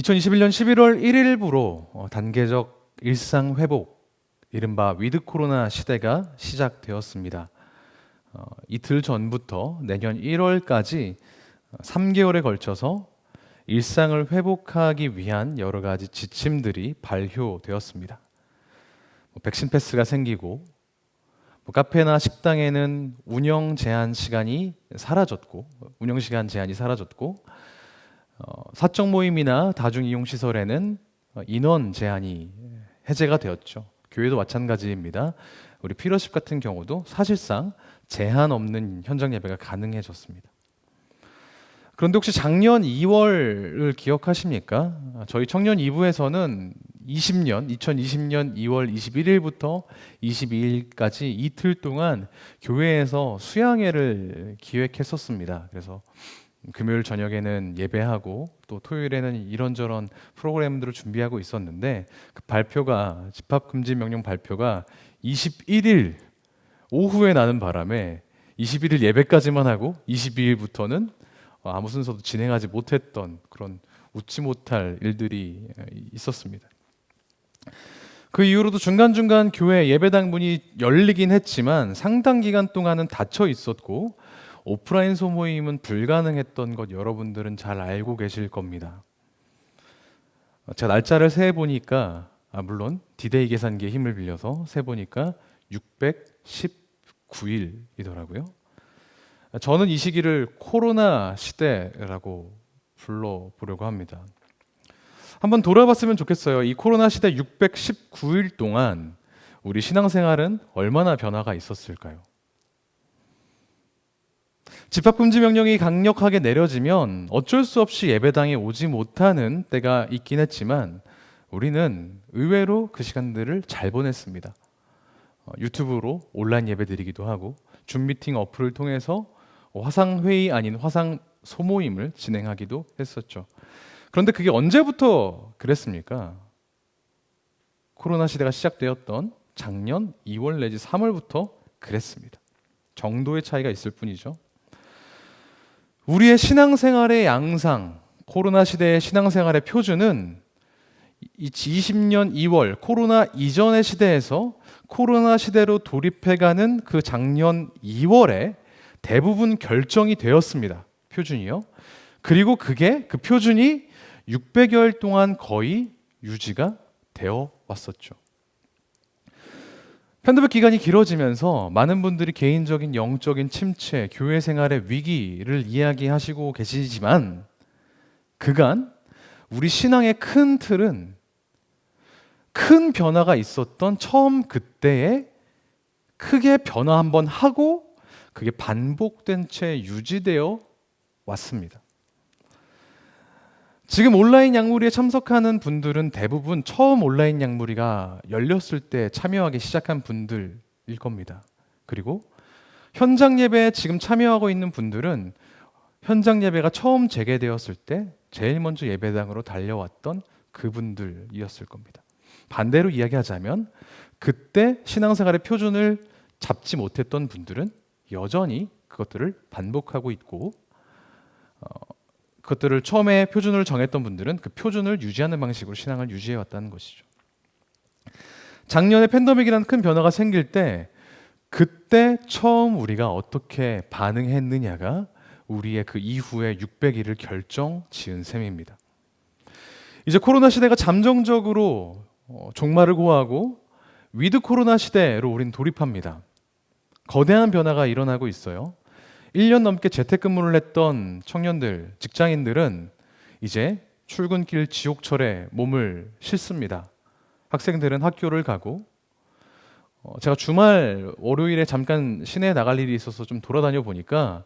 2021년 11월 1일부로 어, 단계적 일상 회복, 이른바 위드 코로나 시대가 시작되었습니다. 어, 이틀 전부터 내년 1월까지 3개월에 걸쳐서 일상을 회복하기 위한 여러 가지 지침들이 발효되었습니다. 뭐 백신 패스가 생기고 뭐 카페나 식당에는 운영 제한 시간이 사라졌고 운영 시간 제한이 사라졌고 어, 사적 모임이나 다중 이용 시설에는 어, 인원 제한이 해제가 되었죠. 교회도 마찬가지입니다. 우리 피러십 같은 경우도 사실상 제한 없는 현장 예배가 가능해졌습니다. 그런데 혹시 작년 2월을 기억하십니까? 저희 청년 2부에서는 20년, 2020년 2월 21일부터 22일까지 이틀 동안 교회에서 수양회를 기획했었습니다. 그래서 금요일 저녁에는 예배하고 또 토요일에는 이런저런 프로그램들을 준비하고 있었는데 그 발표가 집합 금지 명령 발표가 21일 오후에 나는 바람에 21일 예배까지만 하고 22일부터는 아무 순서도 진행하지 못했던 그런 웃지 못할 일들이 있었습니다. 그 이후로도 중간중간 교회 예배당 문이 열리긴 했지만 상당 기간 동안은 닫혀 있었고 오프라인 소모임은 불가능했던 것 여러분들은 잘 알고 계실 겁니다. 제가 날짜를 세 보니까 아 물론 디데이 계산기의 힘을 빌려서 세 보니까 619일이더라고요. 저는 이 시기를 코로나 시대라고 불러 보려고 합니다. 한번 돌아봤으면 좋겠어요. 이 코로나 시대 619일 동안 우리 신앙생활은 얼마나 변화가 있었을까요? 집합금지 명령이 강력하게 내려지면 어쩔 수 없이 예배당에 오지 못하는 때가 있긴 했지만 우리는 의외로 그 시간들을 잘 보냈습니다. 어, 유튜브로 온라인 예배 드리기도 하고 줌 미팅 어플을 통해서 화상 회의 아닌 화상 소모임을 진행하기도 했었죠. 그런데 그게 언제부터 그랬습니까? 코로나 시대가 시작되었던 작년 2월 내지 3월부터 그랬습니다. 정도의 차이가 있을 뿐이죠. 우리의 신앙생활의 양상, 코로나 시대의 신앙생활의 표준은 20년 2월 코로나 이전의 시대에서 코로나 시대로 돌입해가는 그 작년 2월에 대부분 결정이 되었습니다. 표준이요. 그리고 그게 그 표준이 600여일 동안 거의 유지가 되어 왔었죠. 팬드백 기간이 길어지면서 많은 분들이 개인적인 영적인 침체, 교회 생활의 위기를 이야기하시고 계시지만 그간 우리 신앙의 큰 틀은 큰 변화가 있었던 처음 그때에 크게 변화 한번 하고 그게 반복된 채 유지되어 왔습니다. 지금 온라인 양무리에 참석하는 분들은 대부분 처음 온라인 양무리가 열렸을 때 참여하기 시작한 분들일 겁니다. 그리고 현장 예배에 지금 참여하고 있는 분들은 현장 예배가 처음 재개되었을 때 제일 먼저 예배당으로 달려왔던 그분들이었을 겁니다. 반대로 이야기하자면 그때 신앙생활의 표준을 잡지 못했던 분들은 여전히 그것들을 반복하고 있고 어, 그것들을 처음에 표준을 정했던 분들은 그 표준을 유지하는 방식으로 신앙을 유지해 왔다는 것이죠. 작년에 팬데믹이라는 큰 변화가 생길 때 그때 처음 우리가 어떻게 반응했느냐가 우리의 그 이후의 600일을 결정 지은 셈입니다. 이제 코로나 시대가 잠정적으로 어, 종말을 고하고 위드 코로나 시대로 우린 돌입합니다. 거대한 변화가 일어나고 있어요. 1년 넘게 재택근무를 했던 청년들, 직장인들은 이제 출근길 지옥철에 몸을 싣습니다. 학생들은 학교를 가고 어, 제가 주말 월요일에 잠깐 시내에 나갈 일이 있어서 좀 돌아다녀 보니까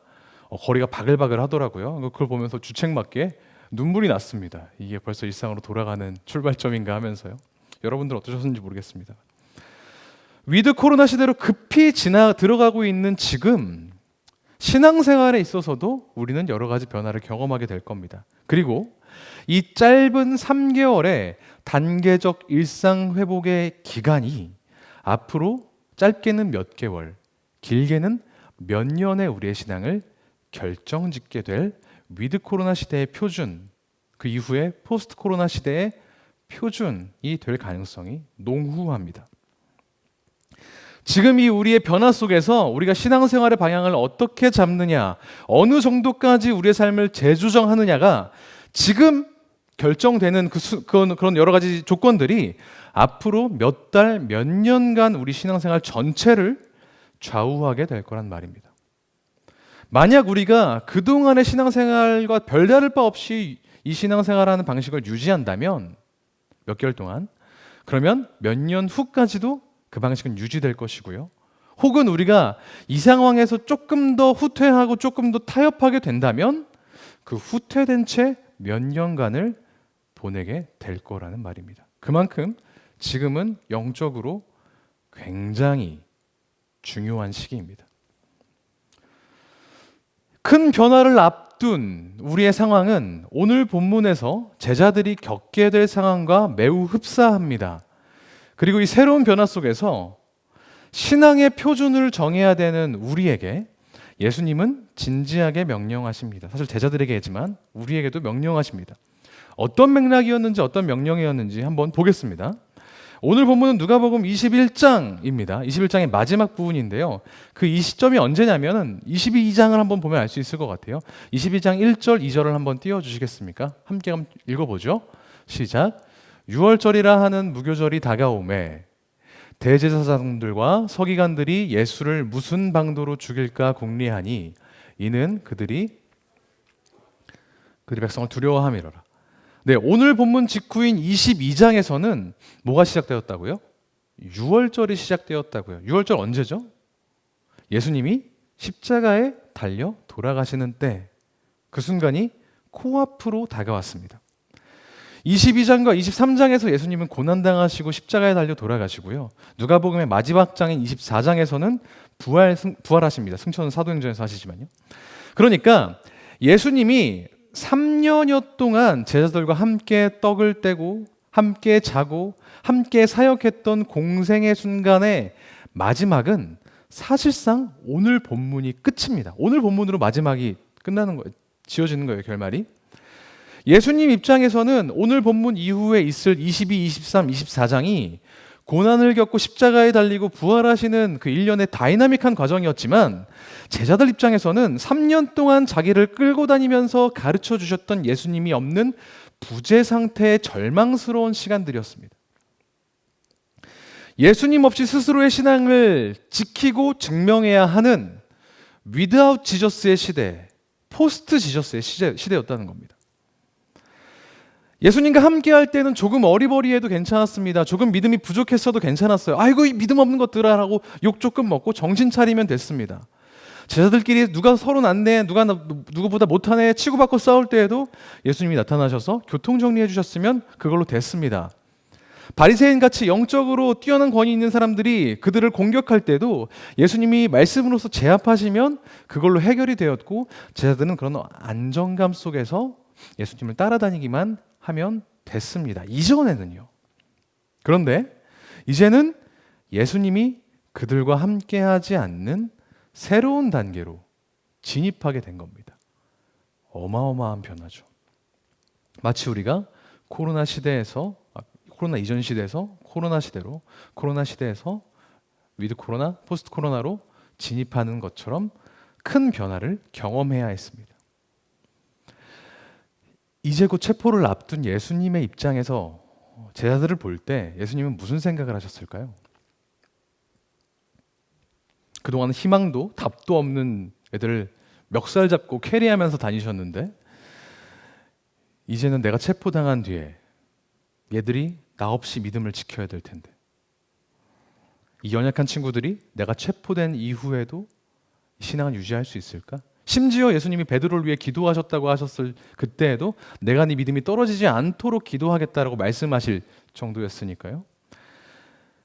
어, 거리가 바글바글 하더라고요. 그걸 보면서 주책맞게 눈물이 났습니다. 이게 벌써 일상으로 돌아가는 출발점인가 하면서요. 여러분들 어떠셨는지 모르겠습니다. 위드 코로나 시대로 급히 지나 들어가고 있는 지금 신앙생활에 있어서도 우리는 여러 가지 변화를 경험하게 될 겁니다. 그리고 이 짧은 3개월의 단계적 일상 회복의 기간이 앞으로 짧게는 몇 개월, 길게는 몇 년의 우리의 신앙을 결정짓게 될 위드 코로나 시대의 표준이 그 이후에 포스트 코로나 시대의 표준이 될 가능성이 농후합니다. 지금 이 우리의 변화 속에서 우리가 신앙생활의 방향을 어떻게 잡느냐, 어느 정도까지 우리의 삶을 재조정하느냐가 지금 결정되는 그 수, 그런, 그런 여러 가지 조건들이 앞으로 몇 달, 몇 년간 우리 신앙생활 전체를 좌우하게 될 거란 말입니다. 만약 우리가 그동안의 신앙생활과 별다를 바 없이 이 신앙생활하는 방식을 유지한다면 몇 개월 동안 그러면 몇 년 후까지도 그 방식은 유지될 것이고요. 혹은 우리가 이 상황에서 조금 더 후퇴하고 조금 더 타협하게 된다면 그 후퇴된 채 몇 년간을 보내게 될 거라는 말입니다. 그만큼 지금은 영적으로 굉장히 중요한 시기입니다. 큰 변화를 앞둔 우리의 상황은 오늘 본문에서 제자들이 겪게 될 상황과 매우 흡사합니다. 그리고 이 새로운 변화 속에서 신앙의 표준을 정해야 되는 우리에게 예수님은 진지하게 명령하십니다. 사실 제자들에게지만 우리에게도 명령하십니다. 어떤 맥락이었는지 어떤 명령이었는지 한번 보겠습니다. 오늘 본문은 누가복음 21장입니다. 21장의 마지막 부분인데요. 그 이 시점이 언제냐면은 22장을 한번 보면 알 수 있을 것 같아요. 22장 1절, 2절을 한번 띄워 주시겠습니까? 함께 한번 읽어 보죠. 시작. 6월절이라 하는 무교절이 다가오매 대제사장들과 서기관들이 예수를 무슨 방도로 죽일까 궁리하니 이는 그들이 그들이 백성을 두려워함이로라. 네, 오늘 본문 직후인 22장에서는 뭐가 시작되었다고요? 6월절이 시작되었다고요. 6월절 언제죠? 예수님이 십자가에 달려 돌아가시는 때 그 순간이 코앞으로 다가왔습니다. 22장과 23장에서 예수님은 고난당하시고 십자가에 달려 돌아가시고요. 누가복음의 마지막 장인 24장에서는 부활 부활하십니다. 승천은 사도행전에서 하시지만요. 그러니까 예수님이 3년여 동안 제자들과 함께 떡을 떼고 함께 자고 함께 사역했던 공생의 순간의 마지막은 사실상 오늘 본문이 끝입니다. 오늘 본문으로 마지막이 끝나는 거예요. 지어지는 거예요, 결말이. 예수님 입장에서는 오늘 본문 이후에 있을 22, 23, 24장이 고난을 겪고 십자가에 달리고 부활하시는 그 일련의 다이나믹한 과정이었지만 제자들 입장에서는 3년 동안 자기를 끌고 다니면서 가르쳐 주셨던 예수님이 없는 부재 상태의 절망스러운 시간들이었습니다. 예수님 없이 스스로의 신앙을 지키고 증명해야 하는 위드아웃 지저스의 시대, 포스트 지저스의 시대, 시대였다는 겁니다. 예수님과 함께 할 때는 조금 어리버리해도 괜찮았습니다. 조금 믿음이 부족했어도 괜찮았어요. 아이고, 이 믿음 없는 것들아 라고 욕 조금 먹고 정신 차리면 됐습니다. 제자들끼리 누가 서로 낫네, 누가 누구보다 못하네 치고받고 싸울 때에도 예수님이 나타나셔서 교통 정리해 주셨으면 그걸로 됐습니다. 바리새인 같이 영적으로 뛰어난 권위 있는 사람들이 그들을 공격할 때도 예수님이 말씀으로서 제압하시면 그걸로 해결이 되었고 제자들은 그런 안정감 속에서 예수님을 따라다니기만 하면 됐습니다. 이전에는요. 그런데 이제는 예수님이 그들과 함께하지 않는 새로운 단계로 진입하게 된 겁니다. 어마어마한 변화죠. 마치 우리가 코로나 시대에서 아, 코로나 이전 시대에서 코로나 시대로 코로나 시대에서 위드 코로나 포스트 코로나로 진입하는 것처럼 큰 변화를 경험해야 했습니다. 이제 곧 체포를 앞둔 예수님의 입장에서 제자들을 볼 때 예수님은 무슨 생각을 하셨을까요? 그동안 희망도 답도 없는 애들을 멱살 잡고 캐리하면서 다니셨는데 이제는 내가 체포당한 뒤에 얘들이 나 없이 믿음을 지켜야 될 텐데 이 연약한 친구들이 내가 체포된 이후에도 신앙을 유지할 수 있을까? 심지어 예수님이 베드로를 위해 기도하셨다고 하셨을 그때에도 내가 네 믿음이 떨어지지 않도록 기도하겠다라고 말씀하실 정도였으니까요.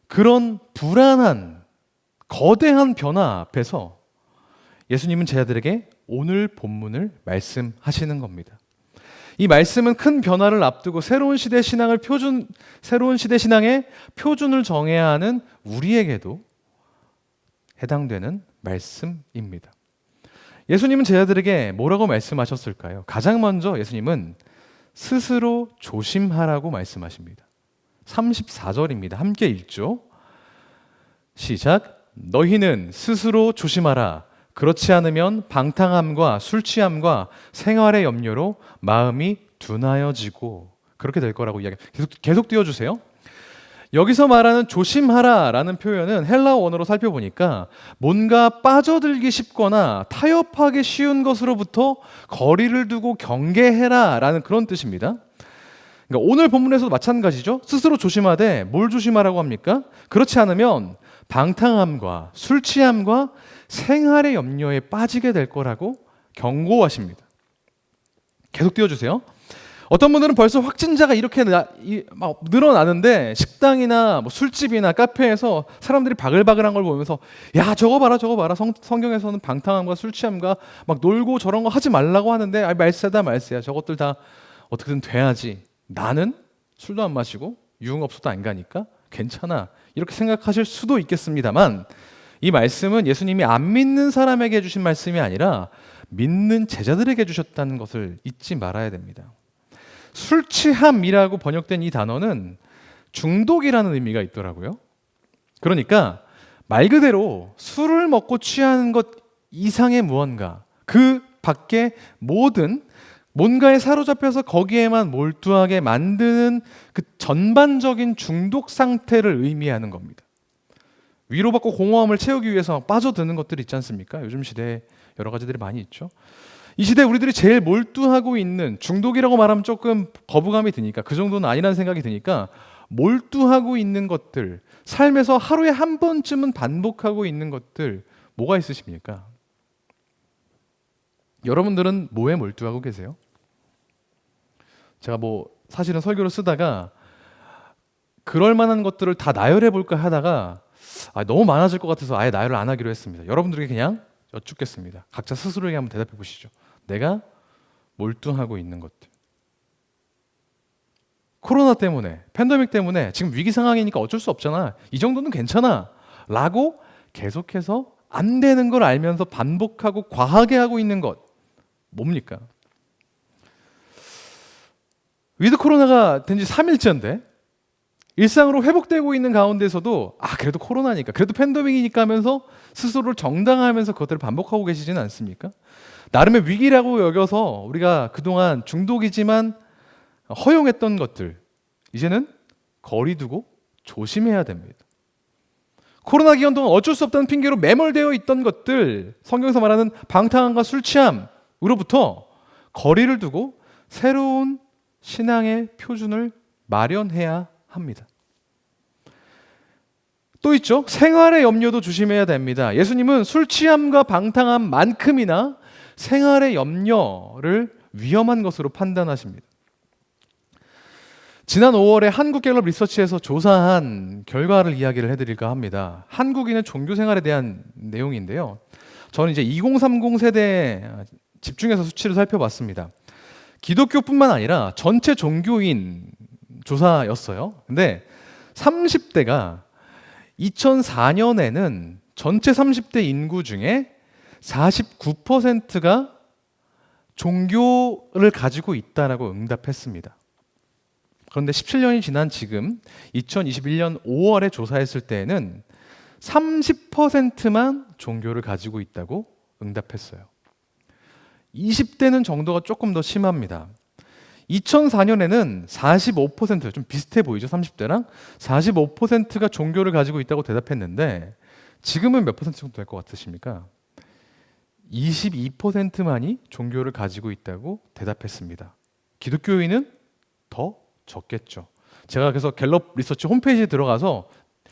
그런 불안한 거대한 변화 앞에서 예수님은 제자들에게 오늘 본문을 말씀하시는 겁니다. 이 말씀은 큰 변화를 앞두고 새로운 시대 신앙을 표준 새로운 시대 신앙의 표준을 정해야 하는 우리에게도 해당되는 말씀입니다. 예수님은 제자들에게 뭐라고 말씀하셨을까요? 가장 먼저 예수님은 스스로 조심하라고 말씀하십니다. 34절입니다. 함께 읽죠. 시작. 너희는 스스로 조심하라. 그렇지 않으면 방탕함과 술 취함과 생활의 염려로 마음이 둔하여지고 그렇게 될 거라고 이야기. 계속 계속 띄워 주세요. 여기서 말하는 조심하라라는 표현은 헬라어 원어로 살펴보니까 뭔가 빠져들기 쉽거나 타협하기 쉬운 것으로부터 거리를 두고 경계해라라는 그런 뜻입니다. 그러니까 오늘 본문에서도 마찬가지죠. 스스로 조심하되 뭘 조심하라고 합니까? 그렇지 않으면 방탕함과 술 취함과 생활의 염려에 빠지게 될 거라고 경고하십니다. 계속 띄워주세요. 어떤 분들은 벌써 확진자가 이렇게 나, 이, 막 늘어나는데 식당이나 뭐 술집이나 카페에서 사람들이 바글바글한 걸 보면서 야 저거 봐라 저거 봐라. 성, 성경에서는 방탕함과 술 취함과 막 놀고 저런 거 하지 말라고 하는데 아 말세다 말세야. 저것들 다 어떻게든 돼야지. 나는 술도 안 마시고 유흥업소도 안 가니까 괜찮아. 이렇게 생각하실 수도 있겠습니다만 이 말씀은 예수님이 안 믿는 사람에게 해주신 말씀이 아니라 믿는 제자들에게 주셨다는 것을 잊지 말아야 됩니다. 술 취함이라고 번역된 이 단어는 중독이라는 의미가 있더라고요. 그러니까 말 그대로 술을 먹고 취하는 것 이상의 무언가, 그 밖에 모든 뭔가에 사로잡혀서 거기에만 몰두하게 만드는 그 전반적인 중독 상태를 의미하는 겁니다. 위로받고 공허함을 채우기 위해서 빠져드는 것들이 있지 않습니까? 요즘 시대에 여러 가지들이 많이 있죠. 이 시대에 우리들이 제일 몰두하고 있는 중독이라고 말하면 조금 거부감이 드니까 그 정도는 아니라는 생각이 드니까 몰두하고 있는 것들 삶에서 하루에 한 번쯤은 반복하고 있는 것들 뭐가 있으십니까? 여러분들은 뭐에 몰두하고 계세요? 제가 뭐 사실은 설교를 쓰다가 그럴 만한 것들을 다 나열해 볼까 하다가 아, 너무 많아질 것 같아서 아예 나열을 안 하기로 했습니다. 여러분들에게 그냥 여쭙겠습니다. 각자 스스로에게 한번 대답해 보시죠. 내가 몰두하고 있는 것들. 코로나 때문에, 팬데믹 때문에 지금 위기 상황이니까 어쩔 수 없잖아. 이 정도는 괜찮아. 라고 계속해서 안 되는 걸 알면서 반복하고 과하게 하고 있는 것. 뭡니까? 위드 코로나가 된 지 3일째인데 일상으로 회복되고 있는 가운데서도 아 그래도 코로나니까 그래도 팬데믹이니까 하면서 스스로를 정당화하면서 그것들을 반복하고 계시지는 않습니까? 나름의 위기라고 여겨서 우리가 그동안 중독이지만 허용했던 것들 이제는 거리 두고 조심해야 됩니다. 코로나 기간 동안 어쩔 수 없다는 핑계로 매몰되어 있던 것들 성경에서 말하는 방탕함과 술 취함으로부터 거리를 두고 새로운 신앙의 표준을 마련해야 합니다. 또 있죠. 생활의 염려도 조심해야 됩니다. 예수님은 술 취함과 방탕함만큼이나 생활의 염려를 위험한 것으로 판단하십니다. 지난 5월에 한국갤럽 리서치에서 조사한 결과를 이야기를 해드릴까 합니다. 한국인의 종교 생활에 대한 내용인데요. 저는 이제 2030 세대에 집중해서 수치를 살펴봤습니다. 기독교뿐만 아니라 전체 종교인 조사였어요. 근데 30대가 2004년에는 전체 30대 인구 중에 49%가 종교를 가지고 있다라고 응답했습니다. 그런데 17년이 지난 지금 2021년 5월에 조사했을 때에는 30%만 종교를 가지고 있다고 응답했어요. 20대는 정도가 조금 더 심합니다. 2004년에는 45%좀 비슷해 보이죠 30대랑 45%가 종교를 가지고 있다고 대답했는데 지금은 몇 퍼센트 정도 될 것 같으십니까? 22%만이 종교를 가지고 있다고 대답했습니다. 기독교인은 더 적겠죠. 제가 그래서 갤럽 리서치 홈페이지에 들어가서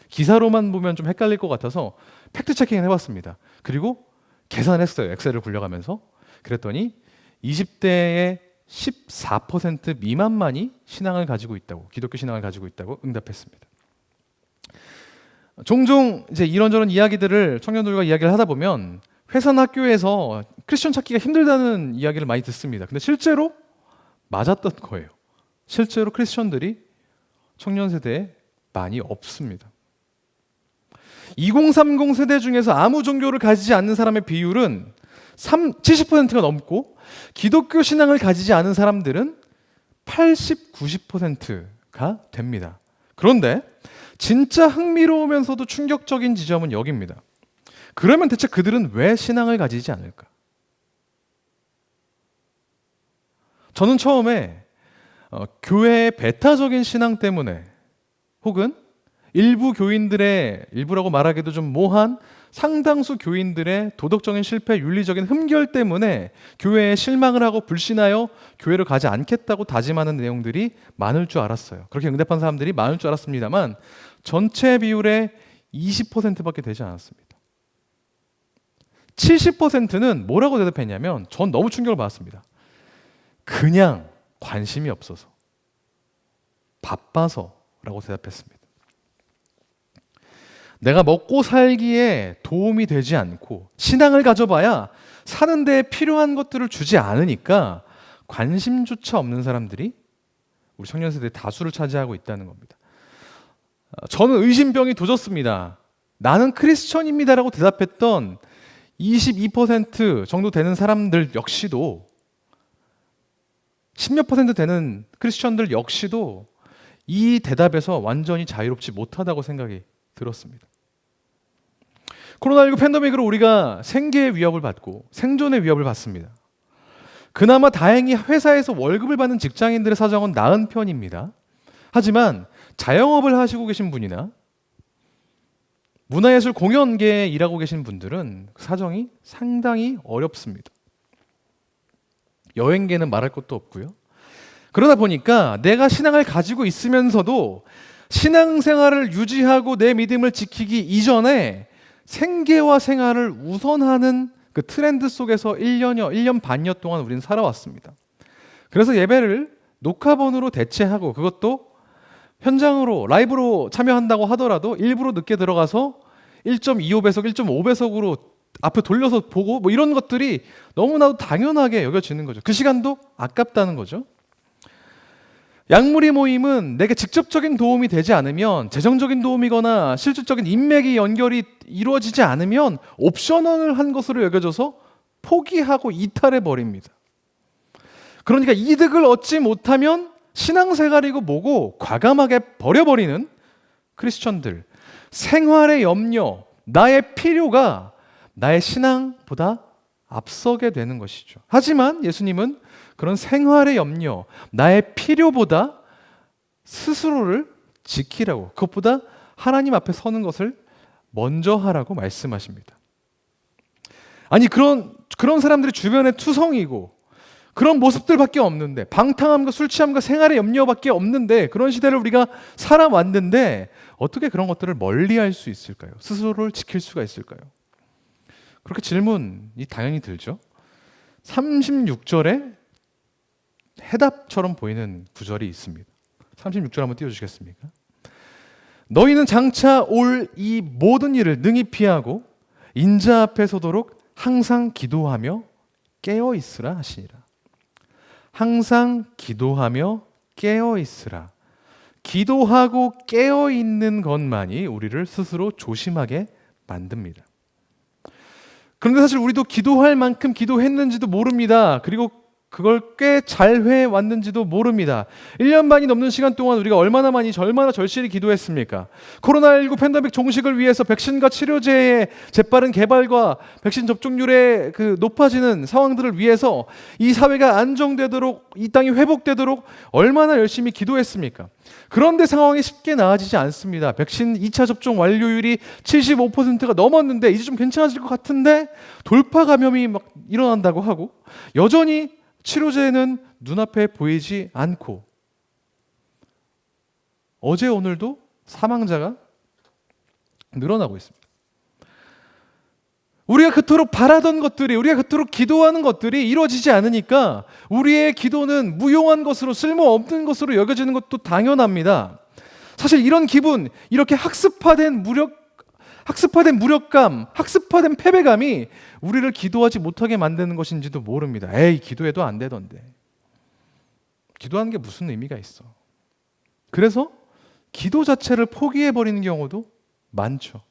기사로만 보면 좀 헷갈릴 것 같아서 팩트 체킹을 해봤습니다. 그리고 계산했어요. 엑셀을 굴려가면서. 그랬더니 20대의 14% 미만만이 신앙을 가지고 있다고 기독교 신앙을 가지고 있다고 응답했습니다. 종종 이제 이런저런 이야기들을 청년들과 이야기를 하다 보면 회사나 학교에서 크리스천 찾기가 힘들다는 이야기를 많이 듣습니다. 근데 실제로 맞았던 거예요. 실제로 크리스천들이 청년 세대에 많이 없습니다. 2030 세대 중에서 아무 종교를 가지지 않는 사람의 비율은 3, 70%가 넘고 기독교 신앙을 가지지 않은 사람들은 80, 90%가 됩니다. 그런데 진짜 흥미로우면서도 충격적인 지점은 여기입니다. 그러면 대체 그들은 왜 신앙을 가지지 않을까? 저는 처음에 어, 교회의 배타적인 신앙 때문에 혹은 일부 교인들의 일부라고 말하기도 좀 모한 상당수 교인들의 도덕적인 실패, 윤리적인 흠결 때문에 교회에 실망을 하고 불신하여 교회를 가지 않겠다고 다짐하는 내용들이 많을 줄 알았어요. 그렇게 응답한 사람들이 많을 줄 알았습니다만 전체 비율의 20%밖에 되지 않았습니다. 70%는 뭐라고 대답했냐면 전 너무 충격을 받았습니다. 그냥 관심이 없어서 바빠서라고 대답했습니다. 내가 먹고 살기에 도움이 되지 않고 신앙을 가져봐야 사는 데 필요한 것들을 주지 않으니까 관심조차 없는 사람들이 우리 청년 세대 다수를 차지하고 있다는 겁니다. 어, 저는 의심병이 도졌습니다. 나는 크리스천입니다라고 대답했던 22% 정도 되는 사람들 역시도 10몇 퍼센트 되는 크리스천들 역시도 이 대답에서 완전히 자유롭지 못하다고 생각이 들었습니다. 코로나19 팬데믹으로 우리가 생계의 위협을 받고 생존의 위협을 받습니다. 그나마 다행히 회사에서 월급을 받는 직장인들의 사정은 나은 편입니다. 하지만 자영업을 하시고 계신 분이나 문화예술 공연계에 일하고 계신 분들은 사정이 상당히 어렵습니다. 여행계는 말할 것도 없고요. 그러다 보니까 내가 신앙을 가지고 있으면서도 신앙생활을 유지하고 내 믿음을 지키기 이전에 생계와 생활을 우선하는 그 트렌드 속에서 1년여, 1년 반여 동안 우리는 살아왔습니다. 그래서 예배를 녹화본으로 대체하고 그것도 현장으로 라이브로 참여한다고 하더라도 일부러 늦게 들어가서 1.25배속, 1.5배속으로 앞에 돌려서 보고 뭐 이런 것들이 너무나도 당연하게 여겨지는 거죠. 그 시간도 아깝다는 거죠. 약물이 모임은 내게 직접적인 도움이 되지 않으면 재정적인 도움이거나 실질적인 인맥이 연결이 이루어지지 않으면 옵셔널 한 것으로 여겨져서 포기하고 이탈해 버립니다. 그러니까 이득을 얻지 못하면 신앙생활이고 뭐고 과감하게 버려버리는 크리스천들. 생활의 염려, 나의 필요가 나의 신앙보다 앞서게 되는 것이죠. 하지만 예수님은 그런 생활의 염려, 나의 필요보다 스스로를 지키라고, 그것보다 하나님 앞에 서는 것을 먼저 하라고 말씀하십니다. 아니, 그런, 그런 사람들이 주변에 투성이고, 그런 모습들밖에 없는데, 방탕함과 술 취함과 생활의 염려밖에 없는데, 그런 시대를 우리가 살아왔는데, 어떻게 그런 것들을 멀리 할 수 있을까요? 스스로를 지킬 수가 있을까요? 그렇게 질문이 당연히 들죠. 36절에 해답처럼 보이는 구절이 있습니다. 36절 한번 띄워주시겠습니까? 너희는 장차 올 이 모든 일을 능히 피하고 인자 앞에 서도록 항상 기도하며 깨어 있으라 하시니라. 항상 기도하며 깨어 있으라. 기도하고 깨어 있는 것만이 우리를 스스로 조심하게 만듭니다. 그런데 사실 우리도 기도할 만큼 기도했는지도 모릅니다. 그리고 그걸 꽤 잘 해 왔는지도 모릅니다. 1년 반이 넘는 시간 동안 우리가 얼마나 많이, 얼마나 절실히 기도했습니까? 코로나19 팬데믹 종식을 위해서 백신과 치료제의 재빠른 개발과 백신 접종률의 그 높아지는 상황들을 위해서 이 사회가 안정되도록, 이 땅이 회복되도록 얼마나 열심히 기도했습니까? 그런데 상황이 쉽게 나아지지 않습니다. 백신 2차 접종 완료율이 75%가 넘었는데 이제 좀 괜찮아질 것 같은데 돌파 감염이 막 일어난다고 하고 여전히 치료제는 눈앞에 보이지 않고 어제 오늘도 사망자가 늘어나고 있습니다. 우리가 그토록 바라던 것들이 우리가 그토록 기도하는 것들이 이루어지지 않으니까 우리의 기도는 무용한 것으로 쓸모없는 것으로 여겨지는 것도 당연합니다. 사실 이런 기분, 이렇게 학습화된 무력 학습화된 무력감, 학습화된 패배감이 우리를 기도하지 못하게 만드는 것인지도 모릅니다. 에이, 기도해도 안 되던데. 기도하는 게 무슨 의미가 있어? 그래서 기도 자체를 포기해 버리는 경우도 많죠.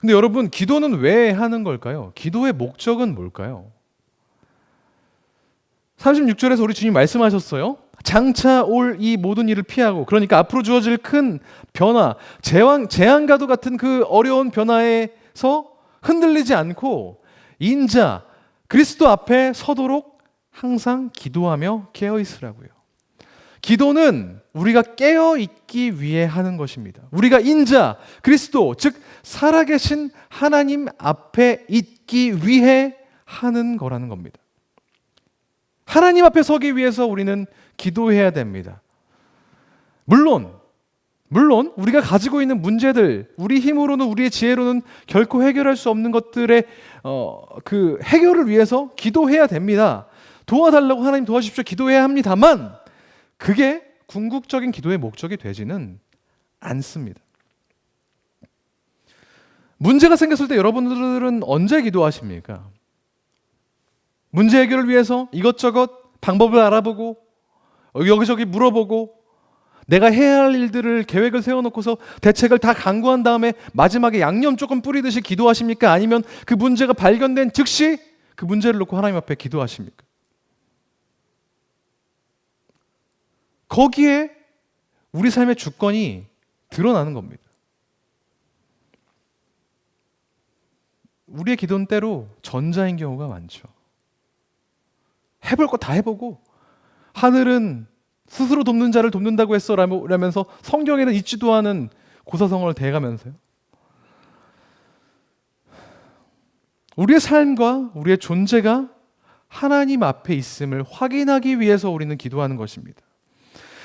근데 여러분, 기도는 왜 하는 걸까요? 기도의 목적은 뭘까요? 36절에서 우리 주님 말씀하셨어요. 장차 올 이 모든 일을 피하고 그러니까 앞으로 주어질 큰 변화, 재앙, 재앙과도 같은 그 어려운 변화에서 흔들리지 않고 인자 그리스도 앞에 서도록 항상 기도하며 깨어 있으라고요. 기도는 우리가 깨어 있기 위해 하는 것입니다. 우리가 인자 그리스도 즉 살아계신 하나님 앞에 있기 위해 하는 거라는 겁니다. 하나님 앞에 서기 위해서 우리는 기도해야 됩니다. 물론 물론 우리가 가지고 있는 문제들, 우리 힘으로는 우리의 지혜로는 결코 해결할 수 없는 것들의 어, 그 해결을 위해서 기도해야 됩니다. 도와달라고 하나님 도와주십시오. 기도해야 합니다만 그게 궁극적인 기도의 목적이 되지는 않습니다. 문제가 생겼을 때 여러분들은 언제 기도하십니까? 문제 해결을 위해서 이것저것 방법을 알아보고 여기저기 물어보고 내가 해야 할 일들을 계획을 세워놓고서 대책을 다 강구한 다음에 마지막에 양념 조금 뿌리듯이 기도하십니까? 아니면 그 문제가 발견된 즉시 그 문제를 놓고 하나님 앞에 기도하십니까? 거기에 우리 삶의 주권이 드러나는 겁니다. 우리의 기도는 때로 전자인 경우가 많죠. 해볼 거 다 해보고 하늘은 스스로 돕는 자를 돕는다고 했어 라면서 성경에는 있지도 않은 고사성어를 대가면서요. 우리의 삶과 우리의 존재가 하나님 앞에 있음을 확인하기 위해서 우리는 기도하는 것입니다.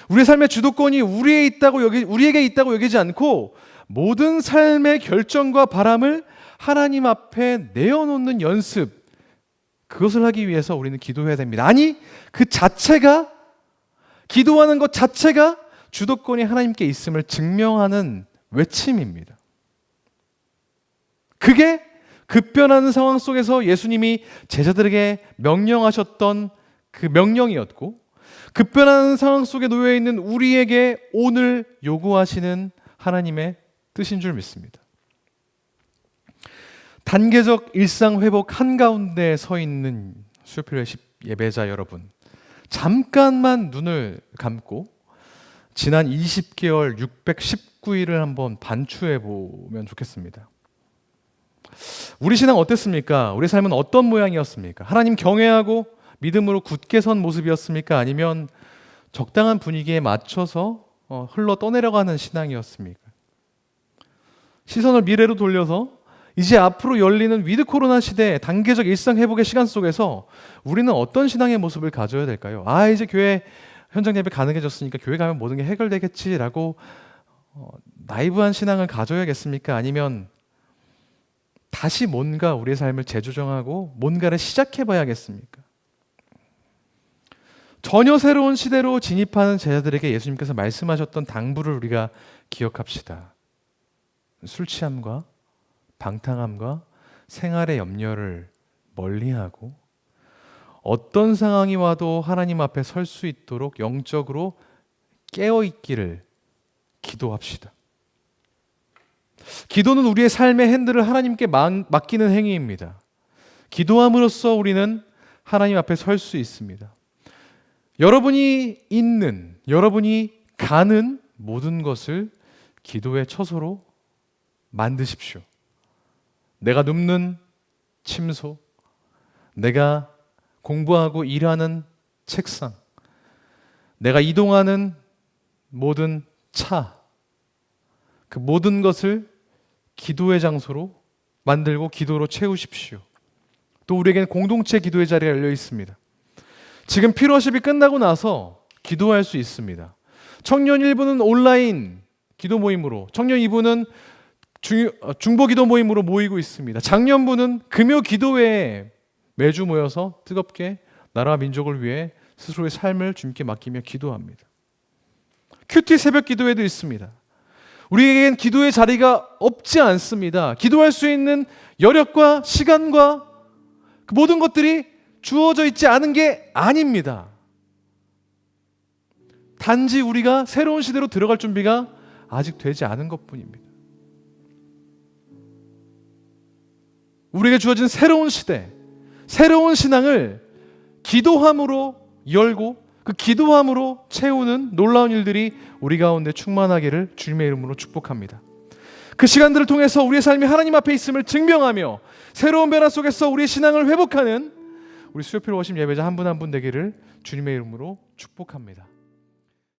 우리의 삶의 주도권이 우리에 있다고 여기 우리에게 있다고 여기지 않고 모든 삶의 결정과 바람을 하나님 앞에 내어놓는 연습 그것을 하기 위해서 우리는 기도해야 됩니다. 아니 그 자체가 기도하는 것 자체가 주도권이 하나님께 있음을 증명하는 외침입니다. 그게 급변하는 상황 속에서 예수님이 제자들에게 명령하셨던 그 명령이었고 급변하는 상황 속에 놓여 있는 우리에게 오늘 요구하시는 하나님의 뜻인 줄 믿습니다. 단계적 일상 회복 한가운데 서 있는 수요필 예배자 여러분. 잠깐만 눈을 감고 지난 20개월 619일을 한번 반추해 보면 좋겠습니다. 우리 신앙 어땠습니까? 우리 삶은 어떤 모양이었습니까? 하나님 경외하고 믿음으로 굳게 선 모습이었습니까? 아니면 적당한 분위기에 맞춰서 어, 흘러 떠내려가는 신앙이었습니까? 시선을 미래로 돌려서 이제 앞으로 열리는 위드 코로나 시대 단계적 일상 회복의 시간 속에서 우리는 어떤 신앙의 모습을 가져야 될까요? 아, 이제 교회 현장 예배 가능해졌으니까 교회 가면 모든 게 해결되겠지라고 어, 나이브한 신앙을 가져야겠습니까? 아니면 다시 뭔가 우리의 삶을 재조정하고 뭔가를 시작해 봐야겠습니까? 전혀 새로운 시대로 진입하는 제자들에게 예수님께서 말씀하셨던 당부를 우리가 기억합시다. 술 취함과 방탕함과 생활의 염려를 멀리하고 어떤 상황이 와도 하나님 앞에 설 수 있도록 영적으로 깨어 있기를 기도합시다. 기도는 우리의 삶의 핸들을 하나님께 맡기는 행위입니다. 기도함으로써 우리는 하나님 앞에 설 수 있습니다. 여러분이 있는, 여러분이 가는 모든 것을 기도의 처소로 만드십시오. 내가 눕는 침소, 내가 공부하고 일하는 책상, 내가 이동하는 모든 차, 그 모든 것을 기도의 장소로 만들고 기도로 채우십시오. 또 우리에게는 공동체 기도의 자리가 열려 있습니다. 지금 피로십이 끝나고 나서 기도할 수 있습니다. 청년 1부는 온라인 기도 모임으로, 청년 2부는 중, 어, 중보 기도 모임으로 모이고 있습니다. 작년부는 금요 기도회에 매주 모여서 뜨겁게 나라와 민족을 위해 스스로의 삶을 주님께 맡기며 기도합니다. 큐티 새벽 기도회도 있습니다. 우리에겐 기도의 자리가 없지 않습니다. 기도할 수 있는 여력과 시간과 그 모든 것들이 주어져 있지 않은 게 아닙니다. 단지 우리가 새로운 시대로 들어갈 준비가 아직 되지 않은 것 뿐입니다. 우리에게 주어진 새로운 시대, 새로운 신앙을 기도함으로 열고 그 기도함으로 채우는 놀라운 일들이 우리 가운데 충만하기를 주님의 이름으로 축복합니다. 그 시간들을 통해서 우리의 삶이 하나님 앞에 있음을 증명하며 새로운 변화 속에서 우리의 신앙을 회복하는 우리 수요필 워십 예배자 한 분 한 분 되기를 주님의 이름으로 축복합니다.